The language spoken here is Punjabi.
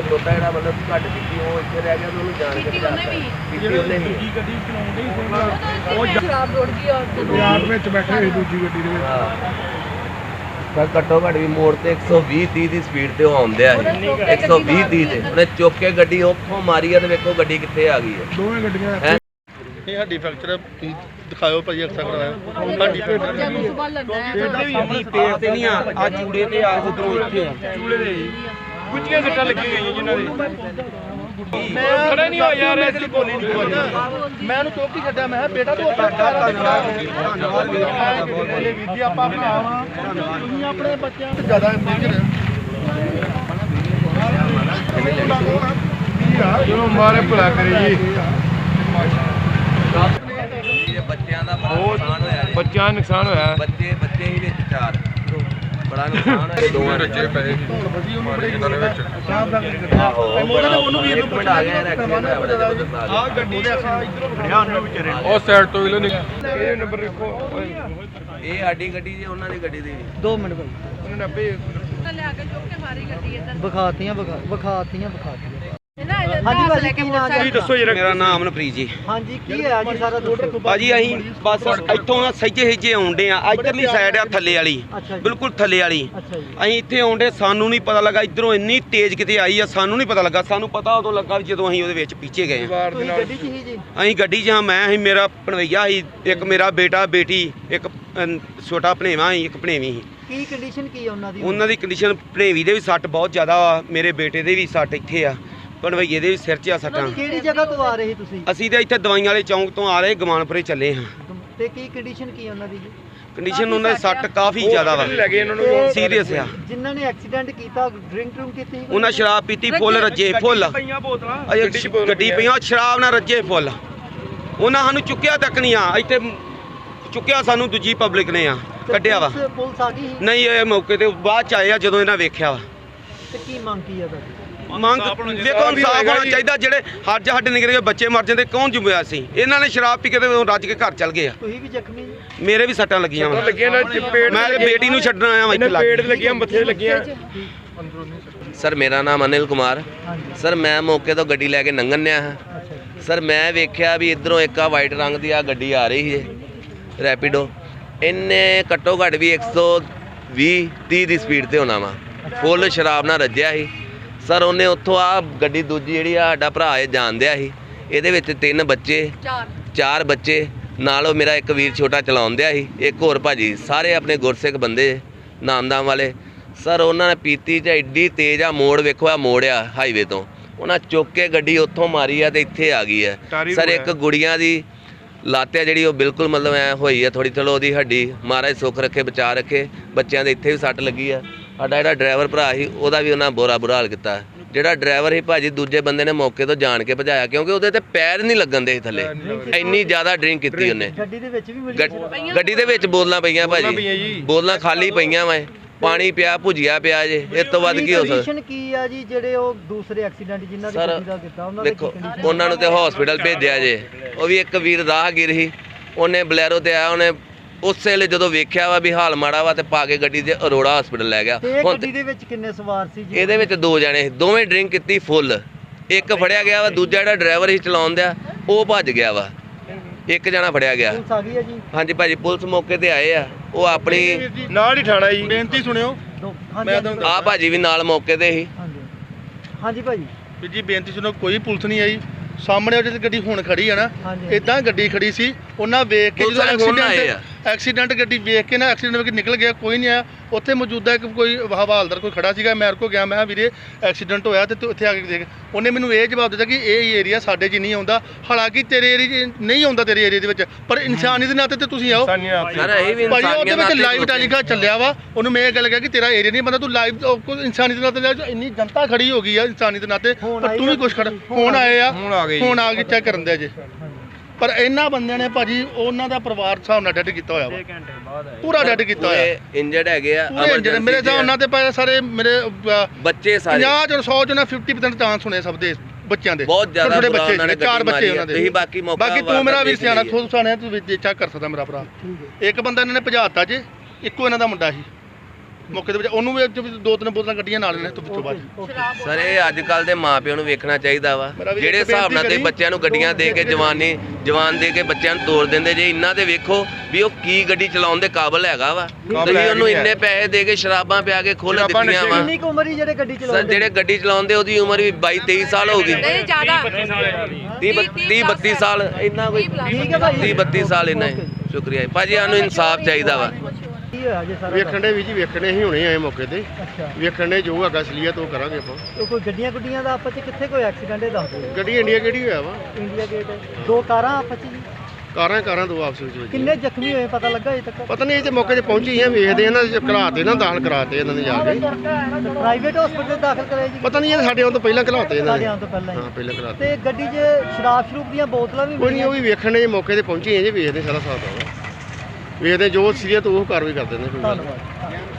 ਖਲੋਤਾ ਜਿਹੜਾ ਮਤਲਬ ਘੱਟ ਕੀਤੀ ਉਹ ਇੱਥੇ ਰਹਿ ਗਿਆ ਤੇ ਉਹਨੂੰ ਜਾਣ ਕੇ ਕੀਤੀ ਉਹਨੇ ਵੀ। ਕੀਤੀ ਉਹਨੇ ਵੀ। ਦੂਜੀ ਗੱਡੀ ਚਲਾਉਂਦੇ ਉਹ ਸ਼ਰਾਬ ਰੋੜ ਗਈ ਔਰ ਬਾਜ਼ਾਰ ਵਿੱਚ ਬੈਠੇ ਸੀ ਦੂਜੀ ਗੱਡੀ ਦੇ ਵਿੱਚ। ਹਾਂ। ਪਰ ਘੱਟੋ ਘੱਟ ਵੀ ਮੋੜ ਤੇ 120 30 ਦੀ ਸਪੀਡ ਤੇ ਚੁੱਕ ਕੇ 120 ਗੱਡੀ 30 ਤੇ। ਉਹਨੇ ਚੁੱਕ ਕੇ ਗੱਡੀ ਉੱਥੋਂ ਮਾਰੀ ਆ ਤੇ ਵੇਖੋ ਗੱਡੀ ਕਿੱਥੇ ਆ ਗਈ ਹੈ ਦੋਵੇਂ ਗੱਡੀਆਂ? ਇਹ ਹੱਡੀ ਫ੍ਰੈਕਚਰ ਦਿਖਾਓ ਭਾਈ ਅਕਸਰ ਕਰਾਇਆ ਹੱਡੀ ਫ੍ਰੈਕਚਰ ਜਦੋਂ ਲੰਦਾ ਹੈ ਸਾਹਮਣੇ ਪੇੜ ਤੇ ਨਹੀਂ ਆ ਆ ਚੂੜੇ ਤੇ ਆ ਉਧਰੋਂ ਇੱਥੇ ਆ। ਚੂੜੇ ਦੇ ਗੁੱਚੀਆਂ ਸੱਟਾਂ ਲੱਗੀਆਂ ਗਈਆਂ ਜਿਨ੍ਹਾਂ ਦੇ? ਮੈਂ ਖੜਾ ਨਹੀਂ ਹੋਇਆ ਯਾਰ ਇਸ ਲਈ ਬੋਲੀ ਨਹੀਂ ਕੋਈ ਮੈਂ ਉਹਨੂੰ ਚੌਕੀ ਛੱਡਿਆ ਮੈਂ ਕਿਹਾ ਬੇਟਾ ਤੂੰ ਆਪਣਾ ਘਰ ਧੰਨਵਾਦ ਵੀਰ ਜੀ ਆਪਾਂ ਭਰਾਵਾ ਤੁਸੀਂ ਆਪਣੇ ਬੱਚਿਆਂ ਤੇ ਜ਼ਿਆਦਾ ਮੇਜਰ ਚਲੋ ਮਾਰੇ ਭਲਾ ਕਰੇ ਜੀ। ਬੱਚਿਆਂ ਦਾ ਬੜਾ ਨੁਕਸਾਨ ਹੋਇਆ ਬੱਚਿਆਂ ਦਾ ਨੁਕਸਾਨ ਹੋਇਆ। ਬੱਚੇ ਬੱਚੇ ਹੀ ਵਿੱਚ ਚਾਰ। ਬੜਾ ਨੁਕਸਾਨ ਹੋਇਆ। ਦੋਵਾਂ ਰੱਜੇ ਪਏ ਉਹਨੂੰ ਵੀ ਇੱਕ ਮਿੰਟ ਆ ਗਿਆ ਐਕਸੀਡੈਂਟ ਹੋਇਆ ਬੜਾ ਜ਼ਬਰਦਸਤ ਆ ਗਿਆ ਗੱਡੀ ਦੇ ਅਸਾਂ ਇਧਰੋਂ ਖੜਿਆ ਉਹਨੂੰ ਵਿਚਾਰੇ ਨੂੰ। ਉਹ ਸਾਈਡ ਤੋਂ ਵੀ ਨਿਕਲ ਇਹ ਨੰਬਰ ਲਿਖੋ ਇਹ ਸਾਡੀ ਗੱਡੀ ਜੀ ਉਹਨਾਂ ਦੀ ਗੱਡੀ ਦੀ 2 ਮਿੰਟ ਭਾਈ। ਉਹਨੇ ਨੱਬੇ ਲਿਆ ਕੇ ਚੁੱਕ ਕੇ ਮਾਰੀ ਗੱਡੀ ਇੱਧਰ। ਵਿਖਾਤੀਆਂ ਵਿਖਾ- ਵਿਖਾਤੀਆਂ ਵਿਖਾਤੀਆਂ। ਹਾਂਜੀ ਭਾਜੀ, ਕੇ ਕੀ ਨਾਂ ਜੀ? ਮੋਟਰਸਾਈਕਲ ਦੱਸੋ ਜਰਾ ਮੇਰਾ ਨਾਮ ਅਮਨਪ੍ਰੀਤ ਜੀ। ਹਾਂਜੀ ਕੀ ਹੋਇਆ ਜੀ ਸਾਰਾ ਦੱਸੋ ਭਾਜੀ ਅਸੀਂ ਬਸ ਇੱਥੋਂ ਨਾ ਸਹਿਜੇ ਸਹਿਜੇ ਆਉਂਦੇ ਆ ਇਧਰਲੀ ਸਾਈਡ ਆ ਥੱਲੇ ਵਾਲੀ। ਅੱਛਾ ਜੀ। ਬਿਲਕੁਲ ਥੱਲੇ ਵਾਲੀ। ਅੱਛਾ ਜੀ। ਅਸੀਂ ਇੱਥੇ ਆਉਂਦੇ ਸਾਨੂੰ ਨਹੀਂ ਪਤਾ ਲੱਗਾ ਇਧਰੋਂ ਇੰਨੀ ਤੇਜ਼ ਕਿਤੇ ਆਈ ਆ ਸਾਨੂੰ ਨਹੀਂ ਪਤਾ ਲੱਗਾ। ਸਾਨੂੰ ਪਤਾ ਉਦੋਂ ਲੱਗਾ ਵੀ ਜਦੋਂ ਅਸੀਂ ਉਹਦੇ ਵਿੱਚ ਪਿੱਛੇ ਗਏ ਆ ਹੀ ਅਸੀਂ ਗੱਡੀ 'ਚ ਹਾਂ ਮੈਂ ਸੀ ਮੇਰਾ ਭਣਵਈਆ ਸੀ ਇੱਕ ਮੇਰਾ ਬੇਟਾ ਬੇਟੀ ਇੱਕ ਛੋਟਾ ਭਣੇਵਾ ਸੀ ਇੱਕ ਭਣੇਵੀ ਸੀ। ਕੀ ਕੰਡੀਸ਼ਨ ਕੀ ਹੈ ਉਹਨਾਂ ਦੀ? ਉਹਨਾਂ ਦੀ ਕੰਡੀਸ਼ਨ ਭਣੇਵੀ ਦੇ ਵੀ ਸੱਟ ਬਹੁਤ ਜ਼ਿਆਦਾ ਵਾ ਮੇਰੇ ਬੇਟੇ ਦੇ ਵੀ ਸੱਟ ਇੱਥੇ ਆ। ਭਣਵਈਏ ਦੇ ਵੀ ਸਿਰ 'ਚ ਆ ਸੱਟਾਂ। ਕਿਹੜੀ ਜਗ੍ਹਾ ਤੋਂ ਆ ਰਹੇ ਤੁਸੀਂ? ਅਸੀਂ ਤਾਂ ਇੱਥੇ ਦਵਾਈਆਂ ਵਾਲੇ ਚੌਂਕ ਤੋਂ ਆ ਰਹੇ ਗਮਾਨਪੁਰੇ ਚੱਲੇ ਹਾਂ। ਤੇ ਕੀ ਕੰਡੀਸ਼ਨ ਕੀ ਉਹਨਾਂ ਦੀ ਜੀ? ਕੰਡੀਸ਼ਨ ਉਹਨਾਂ ਦੀ ਸੱਟ ਕਾਫੀ ਜ਼ਿਆਦਾ ਵਾ। ਲੈ ਗਏ ਇਹਨਾਂ ਨੂੰ ਸੀਰੀਅਸ ਆ। ਜਿਨ੍ਹਾਂ ਨੇ ਐਕਸੀਡੈਂਟ ਕੀਤਾ ਡਰਿੰਕ ਡਰੂਮ ਕੀਤੀ ਉਹਨਾਂ ਸ਼ਰਾਬ ਪੀਤੀ ਫੁੱਲ ਰੱਜੇ ਫੁੱਲ। ਪਈਆਂ ਬੋਤਲਾਂ। ਅਜੇ ਗੱਡੀ ਪਈਆਂ ਸ਼ਰਾਬ ਨਾਲ ਰੱਜੇ ਫੁੱਲ। ਉਹਨਾਂ ਸਾਨੂੰ ਚੁੱਕਿਆ ਤੱਕ ਨਹੀਂ ਆ। ਇੱਥੇ ਚੁੱਕਿਆ ਸਾਨੂੰ ਦੂਜੀ ਪਬਲਿਕ ਨੇ ਆ। ਕੱਢਿਆ ਵਾ। ਪੁਲਿਸ- ਆ ਗਈ? ਨਹੀਂ ਇਹ ਮੌਕੇ ਤੇ ਬਾਅਦ ਚ ਆਏ ਆ ਜਦੋਂ ਇਹਨਾਂ ਵੇਖਿਆ ਵਾ। ਤੇ ਕੀ ਮੰਗ ਕੀ ਹੈ ਤੁਹਾਡੀ? ਮੰਗ ਵੇਖੋ ਇਨਸਾਫ ਹੋਣਾ ਚਾਹੀਦਾ ਜਿਹੜੇ ਹੱਜ ਸਾਡੇ ਨਿਕਲੇ ਹੋਏ ਬੱਚੇ ਮਰ ਜਾਂਦੇ ਕੌਣ ਜ਼ਿੰਮੇਵਾਰ ਸੀ? ਇਹਨਾਂ ਨੇ ਸ਼ਰਾਬ ਪੀ ਕੇ ਤੇ ਰੱਜ ਕੇ ਘਰ ਚਲ ਗਏ ਆ। ਤੁਸੀਂ ਵੀ ਜ਼ਖਮੀ ਜੀ? ਮੇਰੇ ਵੀ ਸੱਟਾਂ ਲੱਗੀਆਂ ਵਾ। ਲੱਗੀਆਂ ਨਾ ਪੇੜ ਮੈਂ ਤੇ ਬੇਟੀ ਨੂੰ ਛੱਡਣ ਆਇਆ ਵਾ ਇੱਥੇ ਇਹਨਾਂ ਲੱਗ ਪੇੜ ਲੱਗੀਆਂ ਮੱਥੇ ਲੱਗੀਆਂ। ਸਰ ਮੇਰਾ ਨਾਮ ਅਨਿਲ ਕੁਮਾਰ। ਹਾਂਜੀ। ਸਰ ਮੈਂ ਮੌਕੇ ਤੋਂ ਗੱਡੀ ਲੈ ਕੇ ਲੰਘਣ ਡਿਆ ਹਾਂ। ਅੱਛਾ ਜੀ। ਸਰ ਮੈਂ ਵੇਖਿਆ ਵੀ ਇਧਰੋਂ ਇੱਕ ਆ ਵਾਈਟ ਰੰਗ ਦੀ ਆ ਗੱਡੀ ਆ ਰਹੀ ਹੈ ਰੈਪਿਡੋ। ਇਹਨੇ ਘੱਟੋ ਘੱਟ ਵੀ 120 30 ਦੀ ਸਪੀਡ ਤੇ ਹੋਣਾ ਵਾ। ਫੁੱਲ ਸ਼ਰਾਬ ਨਾਲ ਰੱਜਿਆ ਸੀ। ਸਰ ਉਹਨੇ ਉੱਥੋਂ ਆ ਗੱਡੀ ਦੂਜੀ ਜਿਹੜੀ ਆ ਸਾਡਾ ਭਰਾ ਇਹ ਜਾਣਦਿਆ ਸੀ। ਇਹਦੇ ਵਿੱਚ ਤਿੰਨ ਬੱਚੇ ਚਾਰ। ਚਾਰ ਬੱਚੇ ਨਾਲ ਉਹ ਮੇਰਾ ਇੱਕ ਵੀਰ ਛੋਟਾ ਚਲਾਉਂਦਿਆ ਸੀ ਇੱਕ ਹੋਰ ਭਾਜੀ। ਸਾਰੇ ਆਪਣੇ ਗੁਰਸਿੱਖ ਬੰਦੇ ਨਾਮਦਾਮ ਵਾਲੇ। ਸਰ ਉਹਨਾਂ ਨੇ ਪੀਤੀ ਚ ਐਡੀ ਤੇਜ਼ ਆ ਮੋੜ ਵੇਖੋ ਆ ਮੋੜ ਆ ਹਾਈਵੇ ਤੋਂ। ਉਹਨਾਂ ਚੁੱਕ ਕੇ ਗੱਡੀ ਉੱਥੋਂ ਮਾਰੀ ਆ ਤੇ ਇੱਥੇ ਆ ਗਈ ਹੈ ਸਰ ਇੱਕ। ਗੁੜੀਆਂ ਦੀ ਲੱਤ ਜਿਹੜੀ ਉਹ ਬਿਲਕੁਲ ਮਤਲਬ ਐ ਹੋਈ ਆ ਥੋੜੀ ਚਲੋ ਉਹਦੀ ਹੱਡੀ। ਮਹਾਰਾਜ ਸੁੱਖ ਰੱਖੇ ਬਚਾ ਰੱਖੇ। ਬੱਚਿਆਂ ਦੇ ਇੱਥੇ ਵੀ ਸੱਟ ਲੱਗੀ ਆ। ਸਾਡਾ ਜਿਹੜਾ ਡਰਾਈਵਰ ਭਰਾ ਸੀ ਉਹਦਾ ਵੀ ਉਹਨਾਂ ਬੁਰਾ ਬੁਰਾ ਹਾਲ ਕੀਤਾ। ਜਿਹੜਾ ਡਰਾਈਵਰ ਸੀ ਭਾਜੀ ਦੂਜੇ ਬੰਦੇ ਨੇ ਮੌਕੇ ਤੋਂ ਜਾਣ ਕੇ ਭਜਾਇਆ ਕਿਉਂਕਿ ਉਹਦੇ ਤੇ ਪੈਰ ਨਹੀਂ ਲੱਗਣ ਦੇ ਥੱਲੇ। ਇੰਨੀ ਜ਼ਿਆਦਾ ਡਰਿੰਕ ਕੀਤੀ ਉਹਨੇ। ਗੱਡੀ ਦੇ ਵਿੱਚ ਵੀ ਗੱਡ- ਗੱਡੀ ਦੇ ਵਿੱਚ ਬੋਤਲਾਂ ਪਈਆਂ ਭਾਜੀ। ਜੀ। ਬੋਤਲਾਂ ਖਾਲੀ ਪਈਆਂ ਵਾ ਪਾਣੀ ਪਿਆ ਭੁਜੀਆ ਪਿਆ ਜੇ। ਇਸ ਤੋਂ ਵੱਧ ਕੀ ਹੋ ਸਕਦਾ? ਕੰਡੀਸ਼ਨ ਕੀ ਆ ਜੀ ਜਿਹੜੇ ਉਹ ਦੂਸਰੇ ਐਕਸੀਡੈਂਟ ਜਿਨ੍ਹਾਂ ਦੀ ਕੀਤਾ ਉਹਨਾਂ ਦੀ ਦੇਖੋ? ਉਹਨਾਂ ਨੂੰ ਤੇ ਹਸਪੀਟਲ ਭੇਜਿਆ ਜੇ। ਉਹ ਵੀ ਇੱਕ ਵੀਰ ਰਾਹਗੀਰ ਸੀ। ਉਹਨੇ ਬਲੈਰੋ ਤੇ ਆਇਆ ਉਹਨੇ ਉਸੇ ਵੇਲੇ ਜਦੋਂ ਵੇਖਿਆ ਵਾ ਵੀ ਹਾਲ ਮਾੜਾ ਵਾ ਤੇ ਪਾ ਕੇ ਗੱਡੀ ਤੇ ਅਰੋੜਾ ਹਸਪੀਟਲ ਲੈ ਗਿਆ। ਤੇ ਗੱਡੀ ਦੇ ਵਿੱਚ ਕਿੰਨੇ ਸਵਾਰ ਸੀ ਜੀ? ਇਹਦੇ ਵਿੱਚ ਦੋ ਜਣੇ ਸੀ, ਦੋਵੇਂ ਡਰਿੰਕ ਕੀਤੀ ਫੁੱਲ ਇੱਕ ਫੜਿਆ ਗਿਆ ਵਾ ਦੂਜਾ ਜਿਹੜਾ ਡਰਾਈਵਰ ਸੀ ਚਲਾਉਣ ਦਿਆ ਉਹ ਭੱਜ ਗਿਆ ਵਾ। ਇੱਕ ਜਣਾ ਫੜਿਆ ਗਿਆ। ਪੁਲਿਸ ਆ ਗਈ ਹੈ ਜੀ? ਹਾਂਜੀ ਭਾਜੀ ਪੁਲਿਸ ਮੌਕੇ ਤੇ ਆਏ ਆ। ਉਹ ਆਪਣੀ ਨਾਲ ਹੀ ਠਾਣਾ ਜੀ। ਬੇਨਤੀ ਸੁਣਿਓ। ਦੋ ਮੈਂ ਹਾਂਜੀ ਤੁਹਾਨੂੰ ਆ ਭਾਜੀ ਵੀ ਨਾਲ ਮੌਕੇ ਤੇ ਸੀ। ਹਾਂਜੀ। ਹਾਂਜੀ ਭਾਜੀ। ਜੀ ਬੇਨਤੀ ਸੁਣੋ ਕੋਈ ਪੁਲਿਸ ਨਹੀਂ ਆਈ। ਸਾਹਮਣੇ ਉਹ ਜਿਹੜੀ ਗੱਡੀ ਹੁਣ ਖੜੀ ਆ ਨਾ। ਹਾਂਜੀ। ਇਦਾਂ ਗੱਡੀ ਖੜੀ ਸੀ। ਉਹਨਾਂ ਵੇਖ ਕੇ ਪੁਲਿਸ ਜਦੋਂ ਵਾਲੇ ਹੁਣ ਆਏ ਐਕਸੀਡੈਂਟ ਐਕਸੀਡੈਂਟ ਗੱਡੀ ਵੇਖ ਕੇ ਨਾ ਐਕਸੀਡੈਂਟ ਵਿੱਚ ਨਿਕਲ ਗਿਆ ਕੋਈ ਨਹੀਂ ਆਇਆ। ਉੱਥੇ ਮੌਜੂਦਾ ਇੱਕ ਕੋਈ ਹਵਾਲਦਾਰ ਕੋਈ ਖੜਾ ਸੀਗਾ ਮੈਂ ਕੋ ਗਿਆ ਮੈਂ ਕਿਹਾ ਵੀਰੇ ਐਕਸੀਡੈਂਟ ਹੋਇਆ ਤੇ ਤੂੰ ਇੱਥੇ ਆ ਕੇ ਦੇਖ। ਉਹਨੇ ਮੈਨੂੰ ਇਹ ਜਵਾਬ ਦਿੱਤਾ ਕਿ ਇਹ ਏਰੀਆ ਸਾਡੇ 'ਚ ਨਹੀਂ ਆਉਂਦਾ। ਹਾਲਾਂਕਿ ਤੇਰੇ ਏਰੀਆ 'ਚ ਨਹੀਂ ਆਉਂਦਾ ਤੇਰੇ ਏਰੀਆ ਦੇ ਵਿੱਚ ਪਰ ਇਨਸਾਨੀ ਦੇ ਨਾਤੇ ਤੇ ਤੁਸੀਂ ਆਓ। ਸਾਨੀ ਆਪ ਸਰ ਇਹ ਵੀ ਭਾਜੀ ਉਹਦੇ ਵਿੱਚ ਲਾਈਵ ਟੈਲੀਕਾਸਟ ਚੱਲਿਆ ਵਾ। ਉਹਨੂੰ ਮੈਂ ਇਹ ਗੱਲ ਕਿਹਾ ਕਿ ਤੇਰਾ ਏਰੀਆ ਨਹੀਂ ਬੰਦਾ ਤੂੰ ਲਾਈਵ ਕੋਈ ਇਨਸਾਨੀ ਦੇ ਨਾਤੇ ਲੈ ਜਾ, ਇੰਨੀ ਜਨਤਾ ਖੜੀ ਹੋ ਗਈ ਆ ਇਨਸਾਨੀ ਦੇ ਨਾਤੇ ਪਰ ਤੂੰ ਵੀ ਕੁਛ ਖੜਾ? ਫੋਨ ਆਏ ਆ ਹੁਣ ਆ ਗਏ ਜੀ। ਫੋਨ ਆ ਕੇ ਚੈੱਕ ਕਰਨ ਦੇ ਜੇ। ਪਰ ਇਹਨਾਂ ਬੰਦਿਆਂ ਨੇ ਭਾਜੀ ਉਹਨਾਂ ਦਾ ਪਰਿਵਾਰ ਹਿਸਾਬ ਨਾਲ ਡੈਡ ਕੀਤਾ ਹੋਇਆ ਵਾ। ਪੂਰਾ ਡੈਡ ਕੀਤਾ ਹੋਇਆ। ਪੂਰੇ ਇੰਜਰਡ ਹੈਗੇ ਆ ਪੂਰੇ ਇੰਜਣ ਮੇਰੇ ਹਿਸਾਬ ਨਾਲ ਤੇ ਭਾਈ ਸਾਰੇ ਮੇਰੇ ਬੱਚੇ ਸਾਰੇ। 50 ਚੋਂ 100 ਚੋਂ ਨਾ 50% ਚਾਂਸ ਹੋਣੇ ਸਭ ਦੇ ਬੱਚਿਆਂ ਦੇ। ਬਹੁਤ ਜ਼ਿਆਦਾ ਬੱਚੇ ਉਹਨਾਂ ਨੇ ਚਾਰ ਬੱਚੇ ਉਹਨਾਂ। ਦੇ। ਤੁਸੀਂ ਬਾਕੀ ਮੌਕਾ ਬਾਕੀ ਤੂੰ ਮੇਰਾ ਵੀ ਸਿਆਣਾ। ਖੁਦ ਸਿਆਣਾ ਤੂੰ ਵੀ ਚੈੱਕ ਕਰ ਸਕਦਾ ਮੇਰਾ ਭਰਾ। ਇੱਕ ਬੰਦਾ ਇਹਨਾਂ ਨੇ ਭਜਾਤਾ ਜੇ ਇੱਕੋ ਇਹਨਾਂ ਦਾ ਮੁੰਡਾ ਸੀ। ਮੌਕੇ ਦੇ ਵਿੱਚ ਉਹਨੂੰ ਵੀ ਅੱਜ ਵੀ ਦੋ ਤਿੰਨ ਬੋਤਲਾਂ ਗੱਡੀਆਂ ਨਾਲ ਨੇ ਤੋਂ ਪਿੱਛੋਂ ਬਾਅਦ ਸਰ ਇਹ ਅੱਜ ਕੱਲ ਦੇ ਮਾਪਿਆਂ ਨੂੰ ਵੇਖਣਾ ਚਾਹੀਦਾ ਵਾ। ਜਿਹੜੇ ਹਿਸਾਬ ਨਾਲ ਤੁਸੀਂ ਬੱਚਿਆਂ ਨੂੰ ਗੱਡੀਆਂ ਦੇ ਕੇ ਜਵਾਨੀ ਜਵਾਨ ਦੇ ਕੇ ਬੱਚਿਆਂ ਨੂੰ ਤੋੜ ਦਿੰਦੇ ਜੇ ਇੰਨਾ ਤੇ ਵੇਖੋ ਵੀ ਉਹ ਕੀ ਗੱਡੀ ਚਲਾਉਣ ਦੇ ਕਾਬਲ ਹੈਗਾ ਵਾ। ਤੁਸੀਂ ਉਹਨੂੰ। ਇੰਨੇ ਪੈਸੇ ਦੇ ਕੇ ਸ਼ਰਾਬਾਂ ਪਿਆ ਕੇ ਖੋਲ ਦਿੱਤੀਆਂ ਵਾ। ਕਿੰਨੀ ਕੁ ਉਮਰ ਹੀ ਜਿਹੜੇ ਗੱਡੀ ਸਰ ਚਲਾਉਂਦੇ? ਜਿਹੜੇ ਗੱਡੀ ਚਲਾਉਂਦੇ ਉਹਦੀ ਉਮਰ ਵੀ 22 23 ਸਾਲ ਹੋ ਗਈ। ਨਹੀਂ ਜ਼ਿਆਦਾ। 30 30 32 ਸਾਲ ਇੰਨਾ ਕੋਈ ਠੀਕ ਹੈ ਭਾਈ। 30 32 ਸਾਲ ਇੰਨਾ ਸ਼ੁਕਰੀਆ। ਭਾਜੀ ਸਾਨੂੰ ਇਨਸਾਫ ਚਾਹੀਦਾ ਵਾ। ਕੀ ਹੋਇਆ ਜੇ ਸਾਰਾ ਵੇਖਣ ਦੇ ਵੀ ਜੀ ਵੇਖਣੇ ਹੀ ਹੁਣੇ ਆਏ ਮੌਕੇ ਤੇ। ਅੱਛਾ। ਵੇਖਣ ਦੇ ਜੋ ਹੈਗਾ ਅਸਲੀਅਤ ਉਹ ਕਰਾਂਗੇ ਆਪਾਂ। ਉਹ ਕੋਈ ਗੱਡੀਆਂ ਗੁੱਡੀਆਂ ਦਾ ਆਪਸ ਚ ਕਿੱਥੇ ਕੋਈ ਐਕਸੀਡੈਂਟ ਹੈ ਦੱਸ ਦਿਓ। ਗੱਡੀ ਇੰਡੀਆ ਕਿਹੜੀ ਹੋਇਆ ਵਾ। India gate. ਦੋ ਕਾਰਾਂ ਆਪਸ ਚ ਜੀ? ਕਾਰਾਂ ਕਾਰਾਂ ਦੋ ਆਪਸ ਵਿੱਚ ਵੱਜੀਆਂ। ਕਿੰਨੇ ਜ਼ਖਮੀ ਹੋਏ ਪਤਾ ਲੱਗਾ ਅਜੇ ਤੱਕ? ਪਤਾ ਨਹੀਂ ਇਹ ਤੇ ਮੌਕੇ ਤੇ ਪਹੁੰਚੀ ਆ ਵੇਖਦੇ ਇਹਨਾਂ ਦੇ ਘਲਾਤੇ ਨਾ ਦਾਖਲ ਕਰਾਤੇ ਇਹਨਾਂ ਨੇ ਜਾ ਕੇ। ਪ੍ਰਾਈਵੇਟ ਹਸਪੀਟਲ ਦਾਖਲ ਕਰਾਏ ਜੀ? ਪਤਾ ਨਹੀਂ ਇਹ ਸਾਡੇ ਆਉਣ ਤੋਂ ਪਹਿਲਾਂ ਘਲਾਤੇ ਇਹਨਾਂ ਨੇ ਆਉਣ ਤੋਂ ਪਹਿਲਾਂ ਹਾਂ। ਹੀ ਪਹਿਲਾਂ ਘਲਾਤੇ ਤੇ ਗੱਡੀ 'ਚ ਸ਼ਰਾਬ ਸ਼ਰੂਬ ਦੀਆਂ ਬੋਤਲਾਂ ਵੀ ਕੋਈ ਨਹੀਂ ਉਹ ਵੀ ਵੇਖਣ ਦੇ ਮੌਕੇ ਤੇ ਪਹੁੰਚੇ ਆ ਜੀ ਵੇਖਦੇ ਸਾਰਾ ਹਿਸਾਬ ਦਾ ਵੇਖਦੇ ਜੋ ਸੀਰੀਅਤ ਉਹ ਕਾਰਵਾਈ ਕਰ ਦਿੰਦੇ ਕੋਈ ਗੱਲ ਨੀ। ਧੰਨਵਾਦ